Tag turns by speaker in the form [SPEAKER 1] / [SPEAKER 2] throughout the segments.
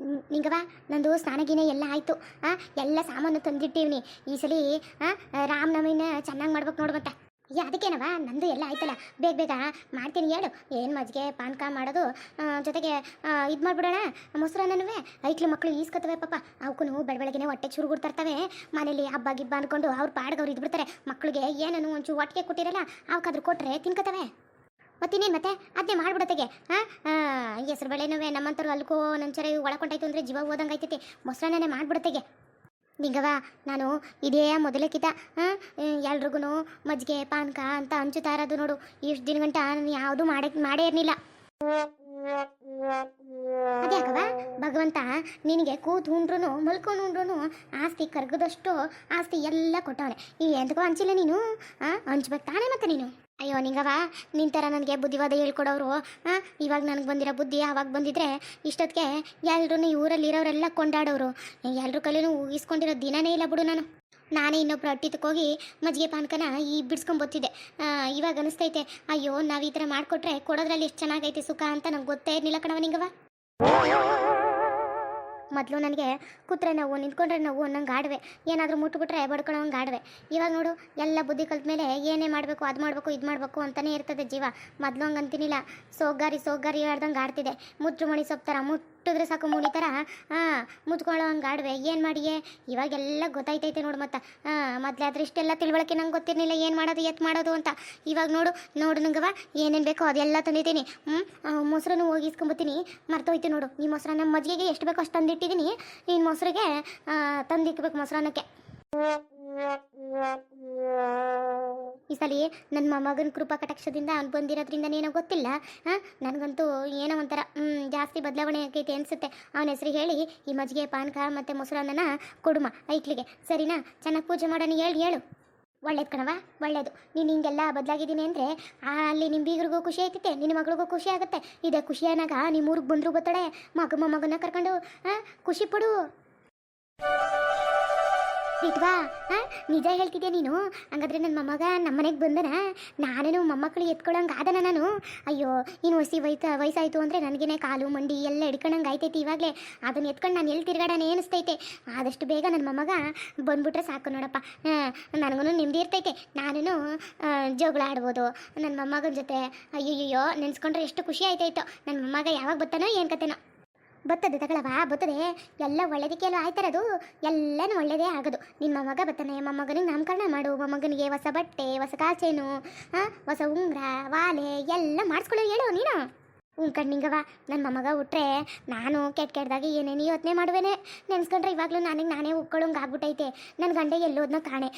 [SPEAKER 1] ನಿಂಗವ ನಂದು ಸ್ನಾನಗಿನ ಎಲ್ಲ ಆಯಿತು. ಆ, ಎಲ್ಲ ಸಾಮಾನು ತಂದಿಟ್ಟಿವ್ನಿ. ಈ ಸಲ ರಾಮನವಮಿನ ಚೆನ್ನಾಗಿ ಮಾಡ್ಬೇಕು ನೋಡ್ಮತ್ತ ಏ ಅದಕ್ಕೇನವ ನಂದು ಎಲ್ಲ ಆಯ್ತಲ್ಲ. ಬೇಗ ಬೇಗ ಮಾಡ್ತೀನಿ ಹೇಳು. ಏನು ಮಜ್ಜಿಗೆ ಪಾನಕ ಮಾಡೋದು? ಜೊತೆಗೆ ಇದು ಮಾಡಿಬಿಡೋಣ? ಮೊಸರನ್ನವೇ? ಐಕ್ಳು ಮಕ್ಕಳು ಈಸ್ಕೊತವೆ ಪಾಪ. ಅವಕ್ಕೂ ಬೆಳಬೆಳಗ್ಗೆನೆ ಹೊಟ್ಟೆ ಚುರುಗುಡ್ ತರ್ತವೆ. ಮನೇಲಿ ಹಬ್ಬ ಗಿಬ್ಬ ಅನ್ಕೊಂಡು ಅವ್ರು ಪಾಡ್ಗವ್ರು ಇದ್ಬಿಡ್ತಾರೆ. ಮಕ್ಕಳಿಗೆ ಏನನ್ನು ಒಂಚೂರು ಒಟ್ಟಿಗೆ ಕೊಟ್ಟಿರಲ್ಲ ಅವಕ್ಕಾದ್ರೂ ಕೊಟ್ಟರೆ ತಿನ್ಕೋತವೆ. ಮತ್ತಿನ್ನೇನು ಮತ್ತೆ? ಅದನ್ನೇ ಮಾಡ್ಬಿಡತ್ತೆಗೆ ಹಾಂ ಹೆಸರು ಬೇಳೆನವೇ ನಮ್ಮಂತರು ಅಲ್ಕೋ, ನಂಚರ ಒಳಕೊಂಡಾಯ್ತು ಅಂದರೆ ಜೀವ ಓದಂಗೆ ಆಯ್ತೈತಿ. ಮೊಸರನ್ನೇ ಮಾಡ್ಬಿಡತ್ತೆಗೆ. ನಿಂಗವ ನಾನು ಇದೇ ಮೊದಲಕ್ಕಿತ ಎಲ್ರಿಗೂ ಮಜ್ಜಿಗೆ, ಪಾನಕ ಅಂತ ಹಂಚುತ್ತಾ ಇರೋದು ನೋಡು. ಇಷ್ಟು ದಿನ ಗಂಟ ನಾನು ಯಾವುದು ಮಾಡಕ್ಕೆ ಮಾಡೇ ಇರಲಿಲ್ಲ. ಅದ್ಯಾಕವ ಭಗವಂತ ನಿನಗೆ ಕೂತು ಉಂಡ್ರು ಮಲ್ಕೊಂಡು ಉಂಡ್ರು ಆಸ್ತಿ ಕರ್ಗದಷ್ಟು ಆಸ್ತಿ ಎಲ್ಲ ಕೊಟ್ಟವನೆ ಈ ಎಂದಕ್ಕೂ ಹಂಚಿಲ್ಲ ನೀನು ಹಂಚ್ಬೇಕು ತಾನೇ ಮತ್ತೆ ನೀನು. ಅಯ್ಯೋ ನಿಂಗವ ನಿನ್ ತರ ನನಗೆ ಬುದ್ಧಿವಾದ ಹೇಳ್ಕೊಡೋರು ಇವಾಗ ನನಗೆ ಬಂದಿರೋ ಬುದ್ಧಿ ಆವಾಗ ಬಂದಿದ್ರೆ ಇಷ್ಟೊತ್ತಿಗೆ ಎಲ್ಲರೂ ಊರಲ್ಲಿ ಇರೋರೆಲ್ಲ ಕೊಂಡಾಡೋರು. ಎಲ್ಲರ ಕೈಲೂ ಊಹಿಸ್ಕೊಂಡಿರೋ ದಿನನೇ ಇಲ್ಲ ಬಿಡು ನಾನು. ನಾನೇ ಇನ್ನೊಬ್ರು ಹೋಗಿ ಮಜ್ಜಿಗೆ ಪಾನಕನ ಈ ಬಿಡ್ಸ್ಕೊಂಬತ್ತಿದ್ದೆ ಇವಾಗ ಅನಿಸ್ತೈತೆ, ಅಯ್ಯೋ, ನಾವು ಈ ಥರ ಮಾಡಿಕೊಟ್ರೆ ಕೊಡೋದ್ರಲ್ಲಿ ಎಷ್ಟು ಚೆನ್ನಾಗೈತೆ ಸುಖ ಅಂತ ನಂಗೆ ಗೊತ್ತೇ ಇರಲಿಲ್ಲ ಕಣವ ನಿಂಗವ ಮೊದಲು ನನಗೆ ಕೂತ್ರೆ ನೋವು, ನಿಂತ್ಕೊಂಡ್ರೆ ನೋವು ನಂಗೆ ಆಡುವೆ. ಏನಾದರೂ ಮುಟ್ಬಿಟ್ರೆ ಬಡ್ಕೊಳಂಗೆ ಗಾಡ್ವೆ ಇವಾಗ ನೋಡು, ಎಲ್ಲ ಬುದ್ಧಿ ಕಲ್ತ ಮೇಲೆ ಏನೇ ಮಾಡಬೇಕು, ಅದು ಮಾಡಬೇಕು, ಇದು ಮಾಡಬೇಕು ಅಂತಲೇ ಇರ್ತದೆ ಜೀವ. ಮೊದಲು ಹಂಗೆ ಅಂತೀನಿಲ್ಲ ಸೋಗ್ಗಾರಿ ಸೋಗ್ಗಾರಿ ಆಡ್ದಂಗೆ ಆಡ್ತಿದೆ ಮುಚ್ಚು ಮಣಿ ಸೊಪ್ಪು ಥರ ಮುಟ್ಟಿದ್ರೆ ಸಾಕು ಮುಳಿ ಥರ ಹಾಂ ಮುತ್ಕೊಳ್ಳೋ ಹಂಗೆ ಆಡ್ವೆ. ಏನು ಮಾಡಿಯೇ? ಇವಾಗೆಲ್ಲ ಗೊತ್ತಾಯ್ತೈತೆ ನೋಡು ಮತ್ತೆ. ಹಾಂ ಮೊದಲಾದ್ರೆ ಇಷ್ಟೆಲ್ಲ ತಿಳುವಳಿಕೆ ನಂಗೆ ಗೊತ್ತಿರಲಿಲ್ಲ. ಏನು ಮಾಡೋದು ಎತ್ತು ಮಾಡೋದು ಅಂತ. ಇವಾಗ ನೋಡು ನೋಡು ನಂಗವ ಏನೇನು ಬೇಕೋ ಅದೆಲ್ಲ ತಂದಿದ್ದೀನಿ. ಹ್ಞೂ ಮೊಸರನ್ನು ಹೋಗಿ ಇಸ್ಕೊಂಬತ್ತೀನಿ ಮರ್ತೋಯ್ತು ನೋಡು. ಈ ಮೊಸರನ್ನ ಮಜ್ಜಿಗೆಗೆ ಎಷ್ಟು ಬೇಕೋ ಅಷ್ಟು ತಂದಿಟ್ಟಿದ್ದೀನಿ. ಈ ಮೊಸರಿಗೆ ತಂದಿಕ್ಬೇಕು ಮೊಸರನ್ನಕ್ಕೆ. ಈ ಸಲ ನನ್ನ ಮಗನ ಕೃಪಾ ಕಟಾಕ್ಷದಿಂದ ಅವ್ನು ಬಂದಿರೋದ್ರಿಂದ ಏನೋ ಗೊತ್ತಿಲ್ಲ, ಹಾಂ? ನನಗಂತೂ ಏನೋ ಒಂಥರ ಜಾಸ್ತಿ ಬದಲಾವಣೆ ಆಗೈತೆ ಅನಿಸುತ್ತೆ. ಅವನ ಹೆಸರು ಹೇಳಿ, ಈ ಮಜ್ಜಿಗೆ ಪಾನಕ ಮತ್ತು ಮೊಸರನ್ನ ಕೊಡುಮ, ಐಕ್ಲಿಗೆ. ಸರಿನಾ? ಚೆನ್ನಾಗಿ ಪೂಜೆ ಮಾಡೋಣ ಹೇಳಿ, ಹೇಳು. ಒಳ್ಳೇದು ಕಣವ ಒಳ್ಳೇದು. ನೀನು ಹಿಂಗೆಲ್ಲ ಬದಲಾಗಿದ್ದೀನಿ ಅಂದರೆ ಅಲ್ಲಿ ನಿಮ್ಮ ಬೀಗರಿಗೂ ಖುಷಿ ಆಯ್ತೈತೆ ನಿನ್ನ ಮಗಳಿಗೂ ಖುಷಿ ಆಗುತ್ತೆ. ಇದೇ ಖುಷಿಯಾನಾಗ ನಿಮ್ಮ ಊರಿಗೆ ಬಂದರೂ ಬತ್ತಡೆ, ಮಗ ಮಗನ ಕರ್ಕೊಂಡು, ಹಾಂ, ಖುಷಿ ಪಡು. ಇಟ್ವಾ ನಿಜ ಹೇಳ್ತಿದ್ಯಾ ನೀನು? ಹಂಗಾದ್ರೆ ನನ್ನ ಮೊಮ್ಮಗ ನಮ್ಮ ಮನೆಗೆ ಬಂದನ ನಾನೇನು ಮೊಮ್ಮಕ್ಕಳು ಎತ್ಕೊಳ್ಳಂಗೆ ಆದನ ನಾನು. ಅಯ್ಯೋ ನೀನು ಹೊಸಿ ವಯಸ್ಸು ವಯಸ್ಸಾಯಿತು ಅಂದರೆ ನನಗೇನೆ ಕಾಲು, ಮಂಡಿ ಎಲ್ಲ ಹಿಡ್ಕೊಂಡಂಗೆ ಆಯ್ತೈತಿ ಇವಾಗಲೇ. ಅದನ್ನ ಎತ್ಕೊಂಡು ನಾನು ಎಲ್ಲಿ ತಿರ್ಗಾಡನೇ ಅನಿಸ್ತೈತೆ. ಆದಷ್ಟು ಬೇಗ ನನ್ನ ಮೊಮ್ಮಗ ಬಂದ್ಬಿಟ್ರೆ ಸಾಕು ನೋಡಪ್ಪ. ನನಗೂ ನೆಮ್ಮದಿ ಇರ್ತೈತೆ. ನಾನು ಜೋಗಳ ಆಡ್ಬೋದು. ನನ್ನ ಮೊಮ್ಮಗನ ಜೊತೆ, ಅಯ್ಯಯ್ಯೋ, ನೆನ್ಸ್ಕೊಂಡ್ರೆ ಎಷ್ಟು ಖುಷಿ ಆಯ್ತೈತೋ ನನ್ನ ಮೊಮ್ಮಗ ಯಾವಾಗ ಬರ್ತಾನೋ ಏನು ಕತೆನೋ. ಬರ್ತದೆ ತಗೊಳವಾ, ಬತ್ತದೆ. ಎಲ್ಲ ಒಳ್ಳೇದಕ್ಕೆ ಎಲ್ಲ ಆಯ್ತಾರದು? ಎಲ್ಲನೂ ಒಳ್ಳೇದೇ ಆಗೋದು. ನಿನ್ನ ಮೊಮ್ಮಗ ಬರ್ತಾನೆ ಮೊಮ್ಮಗನಿಗೆ ನಾಮಕರಣ ಮಾಡು ಮೊಮ್ಮಗನಿಗೆ ಹೊಸ ಬಟ್ಟೆ, ಹೊಸ ಕಾಚೇನು ಹಾಂ ಹೊಸ ಉಂಗ್ರ, ವಾಲೆ, ಎಲ್ಲ ಮಾಡಿಸ್ಕೊಳ್ಳೋ ಹೇಳು ನೀನು. ಹ್ಞೂ ಕಣ್ಣಿಂಗವ ನನ್ನ ಮೊಮ್ಮಗ ಹುಟ್ರೆ ನಾನು ಕೆಟ್ಟ ಕೆಟ್ಟದಾಗಿ ಏನೇನು ಯೋಚನೆ ಮಾಡುವೇನೆ. ನೆನ್ಸ್ಕೊಂಡ್ರೆ ಇವಾಗಲೂ ನನಗೆ ನಾನೇ ಉಕ್ಕೊಳ್ಳೋಂಗೆ ಆಗ್ಬಿಟ್ಟೈತೆ. ನನ್ನ ಗಂಡ ಎಲ್ಲೋದ್ನ ಕಾಣೆ.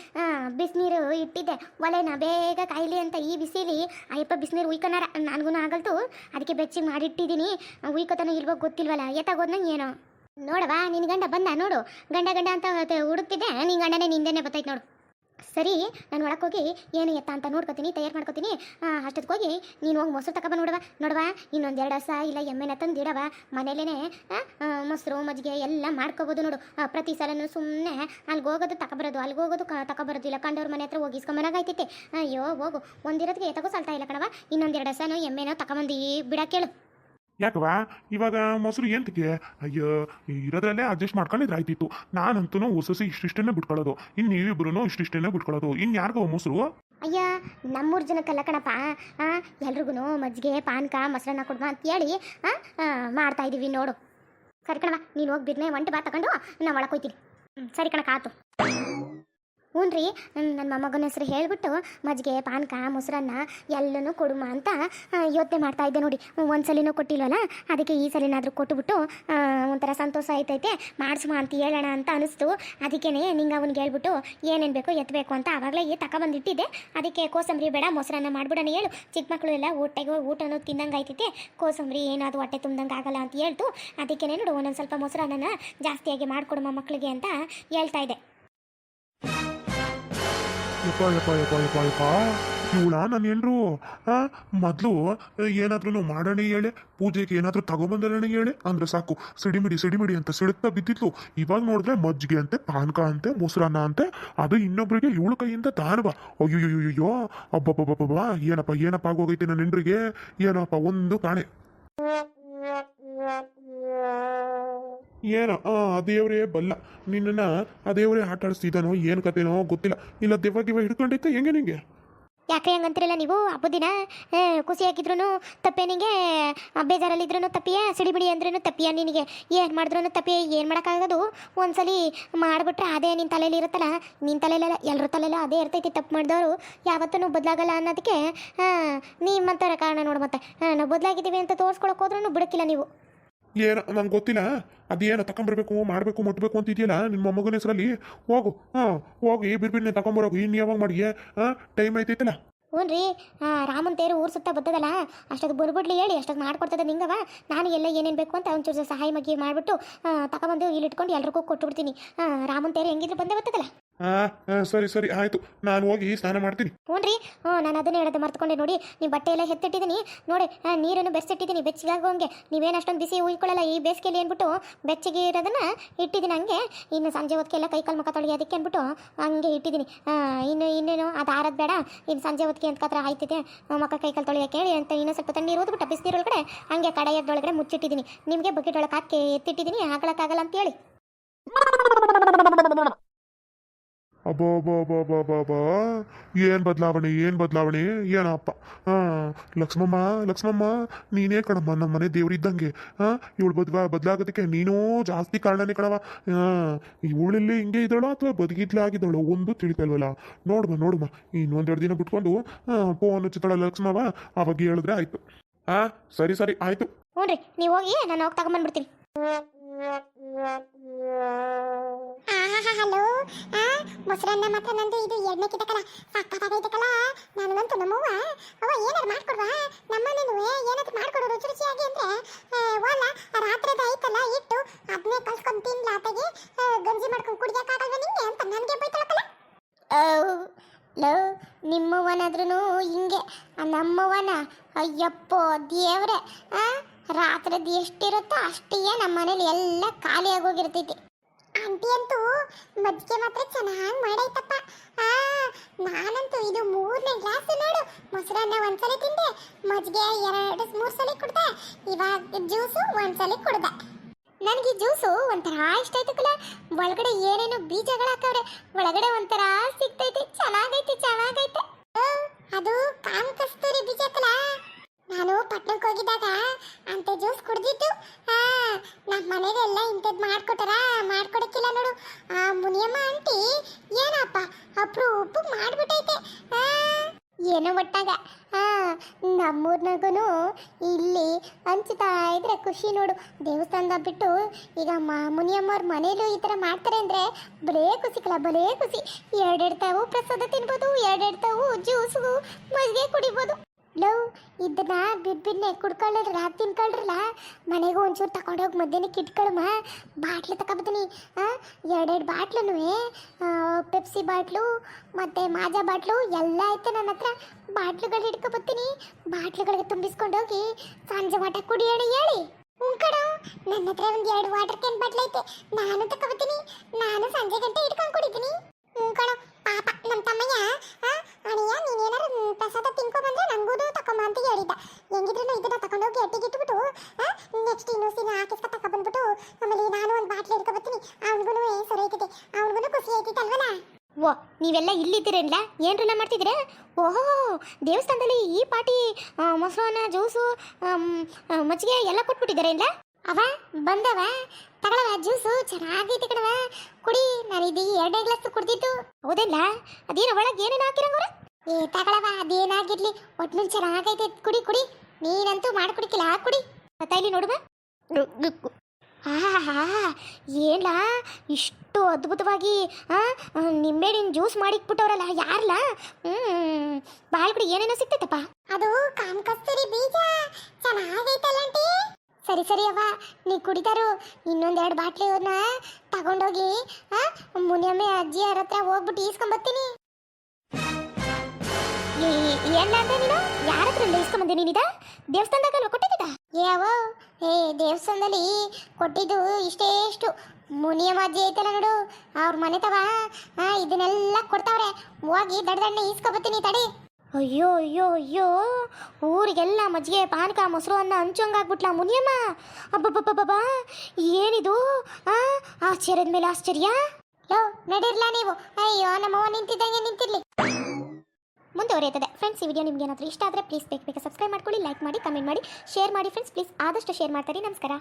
[SPEAKER 1] ಬಿಸಿನೀರು ಇಟ್ಟಿದ್ದೆ. ಒಲೆನ ಬೇಗ ಕಾಯಿಲಿ ಅಂತ ಈ ಬಿಸಿಲಿ, ಅಯ್ಯಪ್ಪ ಬಿಸಿನೀರು ಉಯ್ಕೊನಾರ ನನಗೂ ಆಗಲ್ತು. ಅದಕ್ಕೆ ಬೆಚ್ಚಿ ಮಾಡಿಟ್ಟಿದ್ದೀನಿ ಉಯ್ಕೋತಾನ ಇಲ್ವೋ ಗೊತ್ತಿಲ್ವಲ್ಲ, ಎತ್ತಾಗೋದ್ನ ಏನೋ. ನೋಡವಾ ನಿನ್ನ ಗಂಡ ಬಂದ, ನೋಡು. ಗಂಡ ಗಂಡ ಅಂತ ಹುಡುಕ್ತಿದ್ದೆ. ನಿನ್ನ ಗಂಡನೇ ನಿಂದೇನೆ ಬತ್ತೈತೆ ನೋಡು. ಸರಿ, ನಾನು ಒಳಗೆ ಹೋಗಿ ಏನು ಎತ್ತ ಅಂತ ನೋಡ್ಕೋತೀನಿ, ತಯಾರು ಮಾಡ್ಕೋತೀನಿ. ಹೋಗಿ ನೀನು ಹೋಗಿ ಮೊಸರು ತಗೊಬ ನೋಡವ ನೋಡವ, ಇನ್ನೊಂದು ಎರಡು ಹಸ ಇಲ್ಲ ಎಮ್ಮೆನ ಇಡವ ಮನೇಲೇ ಮೊಸರು, ಮಜ್ಜಿಗೆ ಎಲ್ಲ ಮಾಡ್ಕೋಬೋದು ನೋಡು. ಪ್ರತಿ ಸಲನು ಸುಮ್ಮನೆ ಅಲ್ಲಿಗೆ ಹೋಗೋದು ತಗೊಬರೋದು ಅಲ್ಲಿಗೆ ಹೋಗೋದು ತಗೊಬರೋದು ಇಲ್ಲ. ಕಂಡವ್ರ ಮನೆ ಹತ್ರ ಹೋಗಿ ಇಸ್ಕೊಂಬನಾಗೈತೈತೆ ಅಯ್ಯೋ, ಹೋಗು. ಒಂದಿರೋದಕ್ಕೆ ತಗೋ ಸಲ್ತಾ ಇಲ್ಲ ಕಣವ ಇನ್ನೊಂದೆರಡು ಹಸನೋ ಎಮ್ಮೆನೋ ಬಿಡ ಬಿಡಕ್ಕೇಳು
[SPEAKER 2] ಯಾಕವಾ ಇವಾಗ ಮೊಸರು ಎಂತಕ್ಕೆ ಅಯ್ಯೋ, ಇರೋದ್ರಲ್ಲೇ ಅಡ್ಜಸ್ಟ್ ಮಾಡ್ಕೊಂಡಿದ್ರೆ ಆಯ್ತಿತ್ತು. ನಾನಂತೂ ಹೊಸಸಿ ಇಷ್ಟಿಷ್ಟನ್ನೇ ಬಿಟ್ಕೊಳ್ಳೋದು. ಇನ್ನು ನೀವಿಬ್ರು ಇಷ್ಟಿಷ್ಟನ್ನೇ ಬಿಟ್ಕೊಳ್ಳೋದು. ಇನ್ನು ಯಾರಿಗೋ ಮೊಸರು?
[SPEAKER 1] ಅಯ್ಯ, ನಮ್ಮೂರು ಜನಕ್ಕೆಲ್ಲ ಕಣಪ್ಪ. ಎಲ್ರಿಗೂ ಮಜ್ಜಿಗೆ, ಪಾನಕ, ಮೊಸರನ್ನ ಕೊಡ್ಬಾ ಅಂತ ಹೇಳಿ ಮಾಡ್ತಾ ಇದೀವಿ ನೋಡು. ಸರಿ ಕಣವ ನೀನು ಹೋಗಿ ಬಿರ್ನೆ ಒಂಟು ಬಾ ತಗೊಂಡು ನಾ ಒಳಗೆ ಸರಿ ಕಣಕ ಆತು. ಹ್ಞೂ ರೀ ನನ್ನ ಮೊಮ್ಮಗನ ಹೆಸರು ಹೇಳ್ಬಿಟ್ಟು ಮಜ್ಜಿಗೆ, ಪಾನಕ, ಮೊಸರನ್ನ ಎಲ್ಲನೂ ಕೊಡುಮ ಅಂತ ಯೋಚನೆ ಮಾಡ್ತಾ ಇದ್ದೆ ನೋಡಿ. ಒಂದ್ಸಲಿನೂ ಕೊಟ್ಟಿಲ್ವಲ್ಲ ಅದಕ್ಕೆ ಈ ಸಲಿನಾದರೂ ಕೊಟ್ಟುಬಿಟ್ಟು ಒಂಥರ ಸಂತೋಷ ಆಯ್ತೈತೆ. ಮಾಡಿಸುಮ ಅಂತ ಹೇಳೋಣ ಅಂತ ಅನಿಸ್ತು. ಅದಕ್ಕೇನೆ ನಿಂಗೆ ಅವ್ನಿಗೆ ಹೇಳ್ಬಿಟ್ಟು, ಏನೇನು ಬೇಕು ಎತ್ತಬೇಕು ಅಂತ ಆವಾಗಲೇ ತಗೊಬಂದಿಟ್ಟಿದ್ದೆ ಅದಕ್ಕೆ ಕೋಸಂಬರಿ ಬೇಡ, ಮೊಸರನ್ನ ಮಾಡಿಬಿಡೋಣ ಹೇಳು. ಚಿಕ್ಕ ಮಕ್ಕಳು ಎಲ್ಲ ಹೊಟ್ಟೆಗೆ ಊಟನೂ ತಿಂದಂಗೆ ಆಯ್ತೈತೆ. ಕೋಸಂಬರಿ ಏನಾದರೂ ಹೊಟ್ಟೆ ತುಂಬ್ದಂಗೆ ಆಗಲ್ಲ ಅಂತ ಹೇಳ್ತು. ಅದಕ್ಕೇನೆ ನೋಡು, ಒಂದೊಂದು ಸ್ವಲ್ಪ ಮೊಸರನ್ನ ಜಾಸ್ತಿಯಾಗಿ ಮಾಡ್ಕೊಡುಮ್ಮ ಮಕ್ಕಳಿಗೆ ಅಂತ ಹೇಳ್ತಾ ಇದ್ದೆ.
[SPEAKER 2] ಯಪ್ಪ ಯಪ್ಪ ಯಪ್ಪ ಯಪ್ಪ ಯಪ್ಪ. ಇವಳ ನನ್ನ ಏನ್ರು ಆ, ಮೊದಲು ಏನಾದ್ರೂ ಮಾಡೋಣ ಹೇಳಿ, ಪೂಜೆಗೆ ಏನಾದ್ರೂ ತಗೊಬಂದಣ ಹೇಳಿ. ಅಂದ್ರೆ ಸಾಕು, ಸಿಡಿಮಿಡಿ ಸಿಡಿಮಿಡಿ ಅಂತ ಸಿಡುತ್ತಾ ಬಿದ್ದಿತ್ತು ಇವಾಗ ನೋಡಿದ್ರೆ ಮಜ್ಜಿಗೆ ಅಂತೆ, ಪಾನಕ ಅಂತೆ, ಮೊಸರನ್ನ ಅಂತೆ, ಅದು ಇನ್ನೊಬ್ರಿಗೆ ಇವಳ ಕೈಯಿಂದ ದಾನವ. ಅಯ್ಯೋಯ್ಯೋಯ್ಯೋ ಅಬ್ಬಬ್ಬಬ್ಬಬ್ಬ ಏನಪ್ಪ ಏನಪ್ಪ ಆಗೋಗೈತೆ ನನ್ನ ಹೆಂಡ್ರಿಗೆ? ಏನಪ್ಪ, ಒಂದು ಕಾಣೆ ಏನೋ? ಆ ದೇವರೇ ಬಲ್ಲ. ನಿನ್ನನ್ನು ಆ ದೇವರೇ ಆಟ ಆಡಿಸ್ತಿದ್ದಾನೋ ಏನು ಕತೆನೋ ಗೊತ್ತಿಲ್ಲ. ಇಲ್ಲ, ದೆವ್ವ ಗಿವ ಹಿಡ್ಕೊಂಡಿತ್ತ ಹೆಂಗೆ ನಿಂಗೆ?
[SPEAKER 1] ಯಾಕೆ ಹಂಗಂತಿರಲ್ಲ ನೀವು? ಹಬ್ಬದ ದಿನ ಖುಷಿ ಹಾಕಿದ್ರು ತಪ್ಪೆ ನಿನಗೆ ಬೇಜಾರಲ್ಲಿದ್ರು ತಪ್ಪಿಯ? ಸಿಡಿಬಿಡಿ ಅಂದ್ರೂ ತಪ್ಪಿಯ ನಿನಗೆ? ಏನು ಮಾಡಿದ್ರು ತಪ್ಪಿಯ? ಏನು ಮಾಡೋಕ್ಕಾಗೋದು? ಒಂದ್ಸಲಿ ಮಾಡಿಬಿಟ್ರೆ ಅದೇ ನಿನ್ನ ತಲೆಯಲ್ಲಿ ಇರುತ್ತಲ್ಲ? ನಿನ್ನ ತಲೆಯಲ್ಲ ಎಲ್ಲರ ತಲೆಯಲ್ಲ ಅದೇ ಇರ್ತೈತಿ ತಪ್ಪು ಮಾಡಿದವರು ಯಾವತ್ತೂ ಬದಲಾಗಲ್ಲ ಅನ್ನೋದಕ್ಕೆ ನಿಮ್ಮಂತರ ಕಾರಣ ನೋಡು ಮತ್ತೆ. ನಾವು ಬದಲಾಗಿದ್ದೀವಿ ಅಂತ ತೋರಿಸ್ಕೊಳಕ್ಕೆ ಹೋದ್ರೂ ಬಿಡಕ್ಕಿಲ್ಲ ನೀವು.
[SPEAKER 2] ಏನೋ, ನಂಗೆ ಗೊತ್ತಿಲ್ಲ. ಅದೇನು ತಗೊಂಬರ್ಬೇಕು ಮಾಡಬೇಕು ಮುಟ್ಟಬೇಕು ಅಂತ ಇದೆಯಲ್ಲ ನಿಮ್ಮ ಮೊಮ್ಮಗನ ಹೆಸರಲ್ಲಿ? ಹೋಗು, ಹಾಂ, ಹೋಗಿ ಬಿರ್ಬಿರ್ನೆ ತಗೊಂಬರೋಗು ಇನ್ನು ಯಾವಾಗ ಮಾಡಿ, ಹಾಂ ಟೈಮ್ ಐತೈತಲ್ಲ
[SPEAKER 1] ಹ್ಞೂ ರೀ ರಾಮನ್ ತೇರು ಊರು ಸುತ್ತ ಬರ್ತದಲ್ಲ ಅಷ್ಟೊತ್ತು ಬರ್ಬಿಡ್ಲಿ ಹೇಳಿ ಅಷ್ಟೊತ್ತು ಮಾಡ್ಕೊಡ್ತದೆ ನಿಂಗವ? ನಾನು ಎಲ್ಲ ಏನೇನು ಬೇಕು ಅಂತ ಒಂಚೂರು ಸಹಾಯ ಮಗಿ ಮಾಡಿಬಿಟ್ಟು ತಗೊಂಬಂದು ಇಲ್ಲಿ ಇಟ್ಕೊಂಡು ಎಲ್ರಿಗೂ ಕೊಟ್ಬಿಡ್ತೀನಿ. ರಾಮನ್ ತೇರು ಹೆಂಗಿದ್ರು ಬಂದೇ ಬರ್ತದಲ್ಲ
[SPEAKER 2] ಹಾಂ ಸರಿ ಸರಿ ಆಯಿತು. ನಾನು ಹೋಗಿ ಸ್ನಾನ ಮಾಡ್ತೀನಿ.
[SPEAKER 1] ಹ್ಞೂ ರೀ ಹ್ಞೂ ನಾನು ಅದನ್ನೇ ಹೇಳೋದು ಮರ್ತ್ಕೊಂಡೆ ನೋಡಿ. ನೀವು ಬಟ್ಟೆ ಎಲ್ಲ ಎತ್ತಿಟ್ಟಿದ್ದೀನಿ ನೋಡಿ ಆ, ನೀರನ್ನು ಬೆರೆಸಿಟ್ಟಿದ್ದೀನಿ ಬೆಚ್ಚಗಾಗುವಂಗೆ ನೀವೇನು ಅಷ್ಟೊಂದು ಬಿಸಿ ಉಯ್ಕೊಳ್ಳಲ್ಲ ಈ ಬೇಸಿಗೆಯಲ್ಲಿ ಏನ್ಬಿಟ್ಟು ಬೆಚ್ಚಗೆ ಇರೋದನ್ನ ಇಟ್ಟಿದ್ದೀನಿ ಹಂಗೆ. ಇನ್ನು ಸಂಜೆ ಹೊತ್ತಿಗೆಲ್ಲ ಕೈ ಕಾಲು ಮುಖ ತೊಳಿ ಅದಕ್ಕೆ ಅಂದ್ಬಿಟ್ಟು ಹಂಗೆ ಇಟ್ಟಿದ್ದೀನಿ ಆ, ಇನ್ನು ಇನ್ನೇನು ಅದು ಆರೋದು ಬೇಡ. ಇನ್ನು ಸಂಜೆ ಹೊತ್ತಿಗೆ ಅಂತ ಕತ್ರ ಆಯ್ತಿದೆ. ಮುಖ ಕೈ ಕಾಲು ತೊಳಿಯೋಕೆ ಹೇಳಿ ಅಂತ ಇನ್ನೂ ಸ್ವಲ್ಪ ತಣ್ಣೀರು ಓದ್ಬಿಟ್ಟು ಬಿಸಿನೀರೊಳಗಡೆ ಹಂಗೆ ಕಡೆಯದೊಳಗಡೆ ಮುಚ್ಚಿಟ್ಟಿದ್ದೀನಿ ನಿಮಗೆ ಬಕೆಟ್ ಒಳಗೆ ಹಾಕಿ ಎತ್ತಿಟ್ಟಿದ್ದೀನಿ ಅಂತ ಹೇಳಿ
[SPEAKER 2] ಅಬ್ಬಾ ಅಬ್ಬಾ ಏನು ಬದಲಾವಣೆ ಏನು ಬದಲಾವಣೆ? ಏನಪ್ಪ? ಹಾಂ ಲಕ್ಷ್ಮಮ್ಮ ಲಕ್ಷ್ಮಮ್ಮ, ನೀನೇ ಕಣಮ್ಮ ನಮ್ಮ ಮನೆ ದೇವರಿದ್ದಂಗೆ ಹಾಂ ಇವಳು ಬದ್ವಾ, ಬದಲಾಗೋದಕ್ಕೆ ನೀನೂ ಜಾಸ್ತಿ ಕಾರಣನೇ ಕಣವ. ಇವಳಲ್ಲಿ ಹಿಂಗೆ ಇದ್ದಾಳೋ ಅಥವಾ ಬದುಕಿದ್ಲಾಗಿದ್ದಾಳೋ ಒಂದು ತಿಳಿತಲ್ವಲ್ಲ. ನೋಡುವ ನೋಡುವ. ಇನ್ನೊಂದೆರಡು ದಿನ ಬಿಟ್ಕೊಂಡು ಫೋನ್ ಹಚ್ಚುತ್ತಾಳಲ್ಲ ಲಕ್ಷ್ಮವ. ಅವಾಗ ಹೇಳಿದ್ರೆ ಆಯ್ತು. ಹಾಂ ಸರಿ ಸರಿ, ಆಯಿತು.
[SPEAKER 1] ಹ್ಞೂ ನೀವು ಹೋಗಿ, ನಾನು ಹೋಗಿ ತಗೊಂಬಂದ್ಬಿಡ್ತೀನಿ. ಹಲೋ. ಮೊಸರನ್ನ ಮಾತ್ರ ನಂದು ಇದು ಎರಡನೇ ಕಿಟಕಲ. ಸಕ್ಕತ್ತಾಗೈತಕಲ್ಲ ನನಗಂತೂ ನಮ್ಮವ್ವ ಅವ ಏನಾರು ಮಾಡ್ಕೊಡ್ವಾ? ನಮ್ಮನೇನು ಏನಾದ್ರು ಮಾಡ್ಕೊಡು ರುಚಿ ರುಚಿಯಾಗಿ ಅಂದ್ರೆ ವಾಲ, ರಾತ್ರಿದ ಐತಲ್ಲ, ಇಟ್ಟು ಅದನ್ನೇ ಕಲ್ಸ್ಕೊಂಡು ತಿನ್ಲ ಆತಗೆ ಗಂಜಿ ಮಾಡ್ಕೊಂಡು ಕುಡಿಯೋಕ್ಕಾಗಲ್ವ ನಿಂಗೆ ಅಂತ ನನಗೆ ಬೈತಳಕಲ್ಲ ಲೋ ನಿಮ್ಮವನಾದ್ರೂ ಹಿಂಗೆ. ನಮ್ಮವನ ಅಯ್ಯಪ್ಪೋ, ದೇವ್ರೆ. ಆ, ರಾತ್ರಿದು ಎಷ್ಟಿರುತ್ತೋ ಅಷ್ಟೇ ನಮ್ಮ ಮನೇಲಿ ಎಲ್ಲ ಖಾಲಿ ಆಗೋಗಿರ್ತೈತಿ ಆಂಟಿ ಅಂತೂ ಮಜ್ಜಿಗೆ ಮಾತ್ರ ಚೆನ್ನಾಗಿ ಮಾಡೈತಪ್ಪ. ಆ, ನಾನಂತೂ ಇದು ಮೂರನೇ ಗ್ಲಾಸ್ ನೋಡು, ಮೊಸರನ್ನ ಒಂದ್ಸಲ ತಿಂದೆ, ಮಜ್ಜಿಗೆ ಎರಡು ಮೂರು ಸಲ ಕುಡ್ದೆ, ಇವಾಗ ಜ್ಯೂಸು ಒಂದ್ಸಲ ಕುಡ್ದೆ. ನನಗೆ ಜ್ಯೂಸು ಒಂಥರ ಇಷ್ಟ ಆಯ್ತಕ್ಕಲ್ಲ ಒಳಗಡೆ ಏನೇನೋ ಬೀಜಗಳು ಹಾಕವ್ರೆ, ಒಳಗಡೆ ಒಂಥರ ಸಿಗ್ತೈತಿ, ಚೆನ್ನಾಗೈತೆ ಚೆನ್ನಾಗೈತೆ. ಅದು ಕಾಮ್ ಕಸ್ತೂರಿ ಬೀಜ ಕಲ. ನಾನು ಪಟ್ಟಣಕ್ಕೆ ಹೋಗಿದ್ದಾಗ ಅಂತ ಜ್ಯೂಸ್ ಕುಡ್ದಿತ್ತು ಹಾ ನಮ್ಮ ಮನೆಗೆಲ್ಲ ಇಂಥದ್ದು ಮಾಡ್ಕೊಟ್ಟಾರ? ಮಾಡ್ಕೊಡಕ್ಕಿಲ್ಲ ನೋಡು. ಆ, ಮುನಿಯಮ್ಮ ಆಂಟಿ, ಏನಪ್ಪ? ಅಪ್ರೂಪ ಮಾಡ್ಬಿಟ್ಟೈತೆ. ಏನೋ ಒಟ್ಟಾಗ. ಆ ನಮ್ಮೂರ್ನಾಗೂ ಇಲ್ಲಿ ಹಂಚ್ತಾ ಇದ್ರೆ ಖುಷಿ ನೋಡು. ದೇವಸ್ಥಾನದ ಬಿಟ್ಟು ಈಗ ಮ, ಮುನಿಯಮ್ಮವ್ರ ಮನೇಲೂ ಈ ಥರ ಮಾಡ್ತಾರೆ ಅಂದರೆ ಬರೇ ಖುಷಿ ಕಲ ಬಲೇ ಖುಷಿ. ಎರಡೆರಡು ತಾವು ಪ್ರಸಾದ ತಿನ್ಬೋದು ಎರಡೆರಡು ತಾವು ಜ್ಯೂಸು, ಮಜ್ಜಿಗೆ ಕುಡಿಬೋದು. ಲವ್ ಇದನ್ನ ಬಿರ್ಬಿನ್ನೆ ಕುಡ್ಕೊಳ್ಳ್ರಲ್ಲ ತಿನ್ಕೊಳ್ರಲ್ಲ ಮನೆಗೆ ಒಂಚೂರು ತಗೊಂಡೋಗಿ ಮಧ್ಯಾಹ್ನಕ್ಕೆ ಇಟ್ಕೊಳಮ್ಮ ಬಾಟ್ಲು ತಗೊಬತ್ತೀನಿ ಎರಡೆರಡು ಬಾಟ್ಲೂ ಪೆಪ್ಸಿ ಬಾಟ್ಲು ಮತ್ತು ಮಾಜಾ ಬಾಟ್ಲು ಎಲ್ಲ ಐತೆ ನನ್ನ ಹತ್ರ ಬಾಟ್ಲುಗಳು ಹಿಡ್ಕೊಬತ್ತೀನಿ ಬಾಟ್ಲುಗಳಿಗೆ ತುಂಬಿಸ್ಕೊಂಡೋಗಿ ಸಂಜೆ ಮಠ ಕುಡಿಯೋಣ ಹೇಳಿ ಹ್ಞೂ ಕಣೋ ನನ್ನ ಹತ್ರ ಒಂದು ಎರಡು ವಾಟರ್ ಕ್ಯಾನ್ ಬಾಟ್ಲ್ ಐತೆ ನಾನು ತಗೊಬತ್ತೀನಿ ನಾನು ಸಂಜೆ ಗಂಟೆ ಇಟ್ಕೊಂಡು ಕುಡಿತೀನಿ ಹ್ಞೂ ಕಣೋ ಪಾಪ ನಮ್ಮ ತಮ್ಮಯ್ಯ ಆ, ಅಣಿಯ ನೀನೇನಾರು ಪ್ರಸಾದ ತಿನ್ಕೊ ಬಂದ್ರೆ ತಕೊಂಬ ಅಂತ ಹೇಳಿದ್ದ. ಹೆಂಗಿದ್ರು ಇದನ್ನ ತಗೊಂಡೋಗಿ ಅಟ್ಟಿಗೆ ಇಟ್ಬಿಟ್ಟು ನೆಕ್ಸ್ಟ್ ಇನ್ನೊಂದ್ಸಿನ ಹಾಕಿಸ್ಕ ತಗೊಬಂದ್ಬಿಟ್ಟು ಆಮೇಲೆ ನಾನು ಒಂದು ಬಾಟ್ಲಿ ಹಿಡ್ಕೊಬತ್ತೀನಿ ಅವನಿಗೂ ಐತಿದೆ ಅವನಿಗೂ ಖುಷಿ ಐತಿತ್ತು ಅಲ್ವಲ್ಲ ಓ, ನೀವೆಲ್ಲ ಇಲ್ಲಿದ್ದೀರೇನ್ಲ? ಏನ್ರಲ್ಲ ಮಾಡ್ತಿದ್ದೀರಾ ಓಹೋ, ದೇವಸ್ಥಾನದಲ್ಲಿ ಈ ಪಾಟಿ ಮೊಸರನ್ನ, ಜ್ಯೂಸು ಮಜ್ಜಿಗೆ ಎಲ್ಲ ಕೊಟ್ಬಿಟ್ಟಿದ್ದಾರೆ ಇಲ್ಲ ಅವ, ಬಂದವ. ತಗಳವ, ಜ್ಯೂಸು, ಚೆನ್ನಾಗೈತೆ ಕಣವ ಕುಡಿ ನಾನು ಇದು ಎರಡೇ ಗ್ಲಾಸ್ ಕುಡ್ದಿತ್ತು ಹೌದಲ್ಲ ಅದೇನು ಒಳಗೆ ಏನೇನು ಹಾಕಿರಂಗವ್ರ ಏ ತಗೊಳವ ಅದೇನಾಗಿರ್ಲಿ ಒಟ್ನಲ್ಲಿ ಚೆನ್ನಾಗೈತೆ ಕುಡಿ ಕುಡಿ. ನೀನಂತೂ ಮಾಡ್ಕೊಡಿಕಿಲ್ಲ. ಕುಡಿ. ಇಲ್ಲಿ ನೋಡುವ. ಆಹಾ ಏನ್ಲ? ಇಷ್ಟು ಅದ್ಭುತವಾಗಿ ನಿಂಬೆಹಣ್ಣಿನ ಜ್ಯೂಸ್ ಮಾಡಿಕ್ಬಿಟ್ಟವ್ರಲ್ಲ ಯಾರಲ್ಲ ಹ್ಮ್ ಬಾಳ್ ಬಿಡಿ ಏನೇನೋ ಸಿಗ್ತೈತಪ್ಪ. ಅದು ಕಾಮ್ ಕಸ್ತೂರಿ ಬೀಜ. ಚೆನ್ನಾಗೈತಲ್ಲಂಟಿ ಸರಿ ಸರಿ ಅವ್ವ. ನೀ ಕುಡಿತಾರು. ಇನ್ನೊಂದೆರಡು ಬಾಟ್ಲಿಯವ್ರನ್ನ ತಗೊಂಡೋಗಿ ಆ ಮುನಿಯಮ್ಮೆ ಅಜ್ಜಿ ಅವ್ರ ಹತ್ರ ಹೋಗ್ಬಿಟ್ಟು ಈಸ್ಕೊಂಬರ್ತೀನಿ. ಏನ ಅಂತ ನೀನು ಯಾರ ಹತ್ರ ಇಸ್ಕೊಂಬಂದೆ ನೀನಿದ? ದೇವಸ್ಥಾನದಾಗ ಕೊಟ್ಟಿದ್ದ ಯಾವ ಏ ದೇವಸ್ಥಾನದಲ್ಲಿ ಕೊಟ್ಟಿದ್ದು ಇಷ್ಟೇ ಇಷ್ಟು. ಮುನಿಯ ಮಾಜಿ ಐತಲ್ಲ ನೋಡು ಅವ್ರ ಮನೆ ತವ. ಆ ಇದನ್ನೆಲ್ಲ ಕೊಡ್ತಾವ್ರೆ. ಹೋಗಿ ದಡ್ಡ ದಣ್ಣ ಈಸ್ಕೊಬತ್ತೀನಿ ತಡಿ. ಅಯ್ಯೋ ಅಯ್ಯೋ ಅಯ್ಯೋ. ಊರಿಗೆಲ್ಲ ಮಜ್ಜಿಗೆ ಪಾನಕ ಮೊಸರು ಅನ್ನ ಹಂಚೋಂಗಾಗ್ಬಿಟ್ಲ ಮುನಿಯಮ್ಮ. ಅಬ್ಬಬ್ಬಬ್ಬಬ್ಬಾ ಏನಿದು? ಆ ಆಶ್ಚರ್ಯದ ಮೇಲೆ ಆಶ್ಚರ್ಯ. ಲೋ ನಡೀರ್ಲ ನೀವು? ಅಯ್ಯೋ ನಮ್ಮವ್ವ ನಿಂತಿದ್ದಂಗೆ ನಿಂತಿರ್ಲಿ. ಮುಂದುವರಿಯುತ್ತದೆ. ಫ್ರೆಂಡ್ಸ್ ಈ ವಿಡಿಯೋ ನಿಮ್ಗೆ ಏನಾದರೂ ಇಷ್ಟ ಆದರೆ ಪ್ಲೀಸ್ ಬೇಕು ಬೇಕು ಸಬ್ಸ್ಕ್ರೈಬ್ ಮಾಡ್ಕೊಳ್ಳಿ ಲೈಕ್ ಮಾಡಿ ಕಮೆಂಟ್ ಮಾಡಿ ಶೇರ್ ಮಾಡಿ ಫ್ರೆಂಡ್ಸ್ ಪ್ಲೀಸ್ ಆದಷ್ಟು ಶೇರ್ ಮಾಡ್ತಾರೆ. ನಮಸ್ಕಾರ.